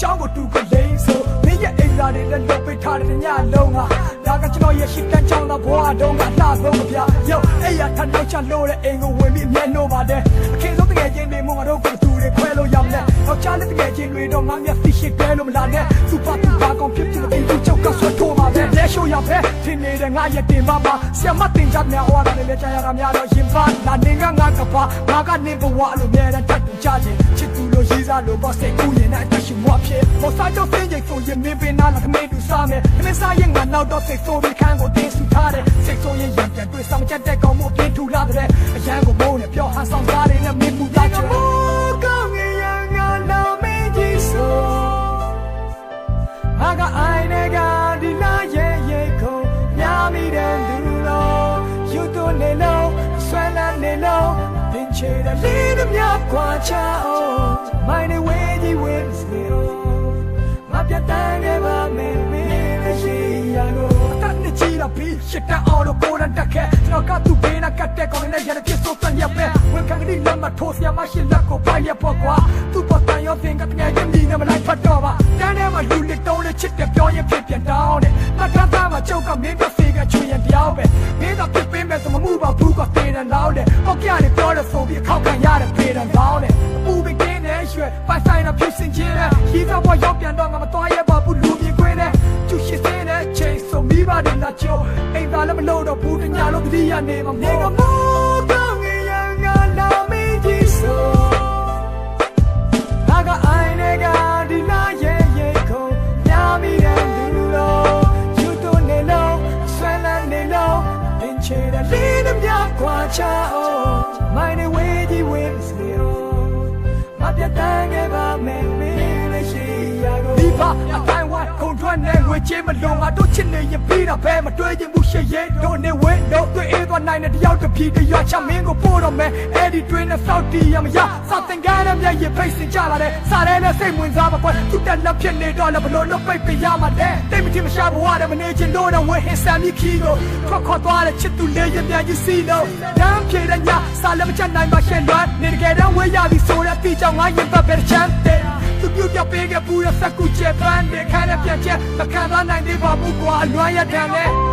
ချောင်းကိုတူကလေးဆိုမင်းရဲ့အိမ်သားတွေလည်းလုပ်ပေးထားတဲ့ညလုံးကဒါကကျွန်တော်ရဲ့ရှိတန်းချောင်းသားဘွားတုံးကအလှဆုံးမပြရုပ်အဲ့ရထနောက်ချလို့တဲ့အိမ်ကိုဝင်ပြီးအမျက်နှိုးပါတယ်အခင်ဆုံးတကယ်ချင်းတွေမို့ငါတို့ကသူတွေခွဲလို့ရမလဲယောက်ျားလေးတကယ်ချင်းတွေတော့ငါမျက်စိရှိတဲလို့မလာနဲ့စူပါတူပါကောင်ဖြစ်ဖြစ်အိမ်ကိုကြောက်ကဆွတ်ထိုးပါပဲလက်ရှိုးရပဲထင်းနေတဲ့ငါရဲ့တင်ပါပါဆရာမတင်ကြများဟောတာလည်းကြားရတာများတော့ရင်ပါလာနေကငါကပါငါကနေဘဝလို့မြဲတမ်းတတ်တူကြခြင်းချ စ်သူလို့ရေးစားလို့ပေါ့စိတ်ကူးရင်နဲ့အတရှိမွားဖြစ်မောစားကြောင့်စင်းရိတ်ဆိုရင်မင်းပင်နာလာခမေးတူစားမယ်ခမေးစားရင်ငါနောက်တော့စိတ်ဆိုးပြီးခန်းကိုတင်းဆူထားတယ်စိတ်ဆိုးရင်ရံပြန်တွေ့ဆောင်ချက်တဲ့ကောင်မို့ပြင်းထူလာတဲ့အရန်ကိုမိုးနဲ့ပြောဟန်ဆောင်စားတယ်နဲ့မင်း bin che da li de mya kwa cha o my ne we ji we se o ma pya tan ge ba me me le shi ya go တတ်နေချီလာပြီးရှစ်တန်းအောင်လို့ကိုယ်တန်းတက်ခဲ့ကျွန်တော်ကသူ့ဘေးနာကတ်တဲ့ကောင်နဲ့ရတဲ့ပြစ်စိုးတန်ရပဲဝန်ခံကလေးလက်မထိုးစရာမရှိလက်ကိုပိုက်ရပေါ့ကွာသူ့ပေါ်တန်ရောသင်ကတကယ်ချင်းဒီနဲ့မလိုက်ဖတ်တော့ပါတန်းထဲမှာလူလက်တုံးနဲ့ချစ်တယ်ပြောရင်ဖြစ်ပြန်တောင်းတယ်မတ်သားသားမှာကြောက်ကမင်းပြဖေကချွေရင်ပြောင်းပဲမင်းက မိဘတွေလာချိုးအိမ်သားလည်းမလို့တော့ဘူးတညာလုံးတတိယနေမှာနေကမိုးကောင်းငယ်ရငါနာမင်းကြီးဆို I got I nega di la ye ye ko nya mi den du lo you do ne lo swa la ne lo bin che da li de mya kwa cha o ငွေချေးမလုံငါတို့ချစ်နေရင်ပြီးတာပဲမတွေးချင်ဘူးရှေ့ရဲတို့နေဝဲတို့တွေ့အေးသွားနိုင်တဲ့တယောက်တစ်ပြေးတရွာချမင်းကိုပို့တော့မယ်အဲ့ဒီတွင်းနဲ့စောက်တီရမရစတင်ကားနဲ့မျက်ရည်ဖိတ်စင်ကြလာတဲ့စားရဲနဲ့စိတ်ဝင်စားမကွက်သူတက်လက်ဖြစ်နေတော့လည်းဘလို့လွတ်ပိတ်ပြရမှာတဲ့တိတ်မတိမရှာဘဝတဲ့မနေချင်တော့တဲ့ဝဲဟင်ဆာမြခီကိုထွက်ခွာသွားတဲ့ချစ်သူလေးရပြန်ကြီးစီလို့တမ်းပြေတဲ့ညစားလည်းမချက်နိုင်ပါရှက်လွမ်းနေတကယ်တော့ဝဲရပြီဆိုတဲ့အတိကြောင့်ငါရင်ပတ်ပဲချမ်းတဲ့ သူပြုတ်ပြပေးခဲ့ဘူးတဲ့စက်ကူကျဲပန်းတဲ့ခါနဲ့ပြန်ချက်မခံသွားနိုင်သေးပါဘူးကွာအလွမ်းရတဲ့နဲ့